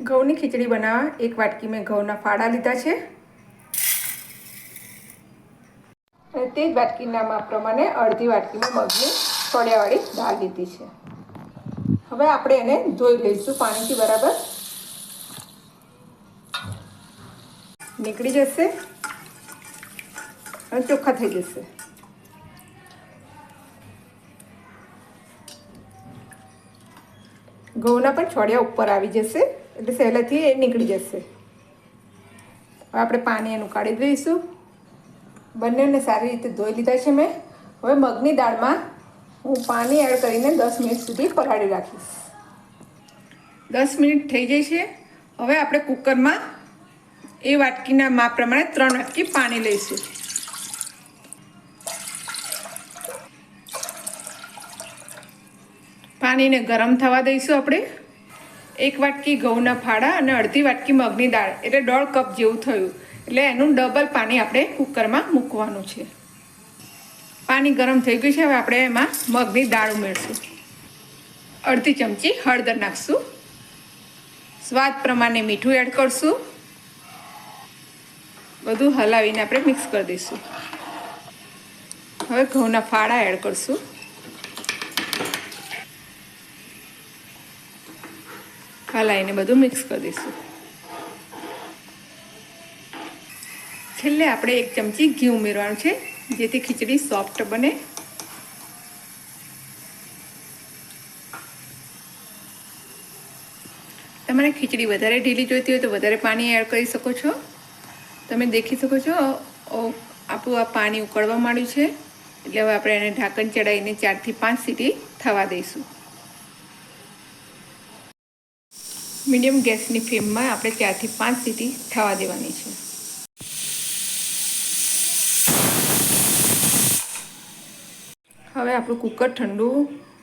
ઘઉંની ખીચડી બનાવવા એક વાટકી મેં ઘઉંના ફાળા લીધા છે. અને તે જ વાટકીના માપ પ્રમાણે અડધી વાટકી મેં મગની છોડિયાવાળી દાળ લીધી છે. હવે આપણે એને ધોઈ લઈશું પાણીથી બરાબર. નીકળી જશે. અને ચોખ્ખા થઈ જશે. ઘઉંના પણ છોડિયા ઉપર આવી જશે. એટલે સહેલાથી એ નીકળી જશે. હવે આપણે પાણી એનું કાઢી દઈશું. બંનેને સારી રીતે ધોઈ લીધા છે મેં. હવે મગની દાળમાં હું પાણી એડ કરીને દસ મિનિટ સુધી પલાળી રાખીશ. દસ મિનિટ થઈ જાય છે. હવે આપણે કુકરમાં એ વાટકીના માપ પ્રમાણે ત્રણ વાટકી પાણી લઈશું. પાણીને ગરમ થવા દઈશું આપણે. એક વાટકી ઘઉંના ફાળા અને અડધી વાટકી મગની દાળ, એટલે દોઢ કપ જેવું થયું. એટલે એનું ડબલ પાણી આપણે કુકરમાં મૂકવાનું છે. પાણી ગરમ થઈ ગયું છે, હવે આપણે એમાં મગની દાળ ઉમેરશું. અડધી ચમચી હળદર નાખશું. સ્વાદ પ્રમાણે મીઠું એડ કરશું. બધું હલાવીને આપણે મિક્સ કરી દઈશું. હવે ઘઉંના ફાળા એડ કરશું. હલાવીને બધું મિક્સ કરી દઈશું. છેલ્લે આપણે એક ચમચી ઘી ઉમેરવાનું છે, જેથી ખીચડી સોફ્ટ બને. તમારે ખીચડી વધારે ઢીલી જોઈતી હોય તો વધારે પાણી એડ કરી શકો છો. તમે દેખી શકો છો આપણું આ પાણી ઉકળવા માંડ્યું છે. એટલે હવે આપણે એને ઢાંકણ ચડાવીને ચારથી પાંચ સીટી થવા દઈશું. મીડિયમ ગેસની ફ્લેમમાં આપણે ચારથી પાંચ સીટી થવા દેવાની છે. હવે આપણું કુકર ઠંડુ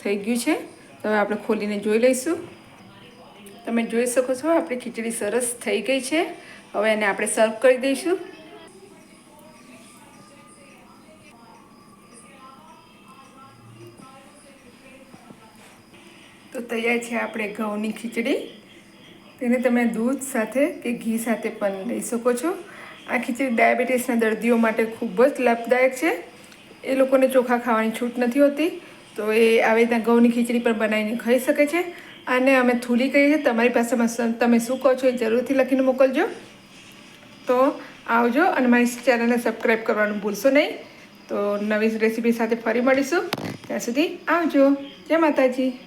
થઈ ગયું છે. તો હવે આપણે ખોલીને જોઈ લઈશું. તમે જોઈ શકો છો, આપણી ખીચડી સરસ થઈ ગઈ છે. હવે એને આપણે સર્વ કરી દઈશું. તો તૈયાર છે આપણે ઘઉંની ખીચડી. તેને તમે દૂધ સાથે કે ઘી સાથે પણ લઈ શકો છો. આ ખીચડી ડાયાબિટીસના દર્દીઓ માટે ખૂબ જ લાભદાયક છે. એ લોકોને ચોખા ખાવાની છૂટ નથી હોતી, તો એ આવી રીતના ઘઉંની ખીચડી પણ બનાવીને ખાઈ શકે છે. અને અમે થૂલી કહીએ છીએ. તમારી પાસેમાં તમે શું કહો છો એ જરૂરથી લખીને મોકલજો. તો આવજો અને મારી ચેનલને સબસ્ક્રાઈબ કરવાનું ભૂલશો નહીં. તો નવી રેસીપી સાથે ફરી મળીશું. ત્યાં સુધી આવજો. જય માતાજી.